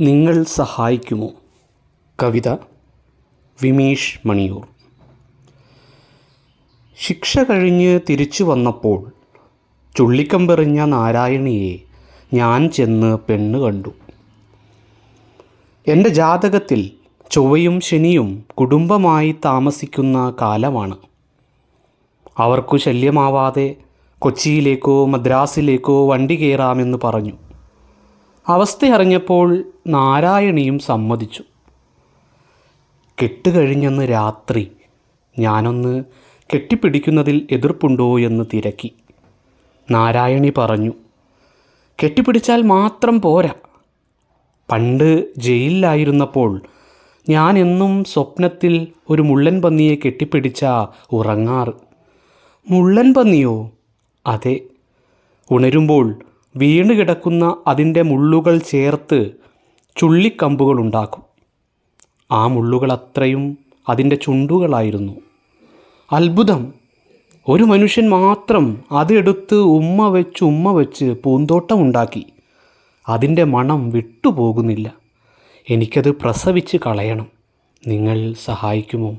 നിങ്ങൾ സഹായിക്കുമോ? കവിത വിമീഷ് മണിയൂർ. ശിക്ഷ കഴിഞ്ഞ് തിരിച്ചു വന്നപ്പോൾ ചുള്ളിക്കമ്പെറിഞ്ഞ നാരായണിയെ ഞാൻ ചെന്ന് പെണ്ണ് കണ്ടു. എന്റെ ജാതകത്തിൽ ചൊവ്വയും ശനിയും കുടുംബമായി താമസിക്കുന്ന കാലമാണ്. അവർക്കു ശല്യമാവാതെ കൊച്ചിയിലേക്കോ മദ്രാസിലേക്കോ വണ്ടി കയറാമെന്ന് പറഞ്ഞു. അവസ്ഥ അറിഞ്ഞപ്പോൾ നാരായണിയും സമ്മതിച്ചു. കെട്ടുകഴിഞ്ഞെന്ന് രാത്രി ഞാനൊന്ന് കെട്ടിപ്പിടിക്കുന്നതിൽ എതിർപ്പുണ്ടോ എന്ന് തിരക്കി. നാരായണി പറഞ്ഞു കെട്ടിപ്പിടിച്ചാൽ മാത്രം പോരാ. പണ്ട് ജയിലിലായിരുന്നപ്പോൾ ഞാൻ എന്നും സ്വപ്നത്തിൽ ഒരു മുള്ളൻ പന്നിയെ കെട്ടിപ്പിടിച്ച ഉറങ്ങാറ്. മുള്ളൻ പന്നിയോ? അതെ. ഉണരുമ്പോൾ വീണ് കിടക്കുന്ന അതിന്റെ മുള്ളുകൾ ചേർത്ത് ചുള്ളിക്കമ്പുകൾ ഉണ്ടാക്കും ആ മുള്ളുകൾ അത്രയും അതിന്റെ ചുണ്ടുകളായിരുന്നു. അത്ഭുതം. ഒരു മനുഷ്യൻ മാത്രം അതെടുത്ത് ഉമ്മ വെച്ച് ഉമ്മ വെച്ച് പൂന്തോട്ടമുണ്ടാക്കി. അതിന്റെ മണം വിട്ടുപോകുന്നില്ല. എനിക്കത് പ്രസവിച്ച് കളയണം. നിങ്ങൾ സഹായിക്കുമോ?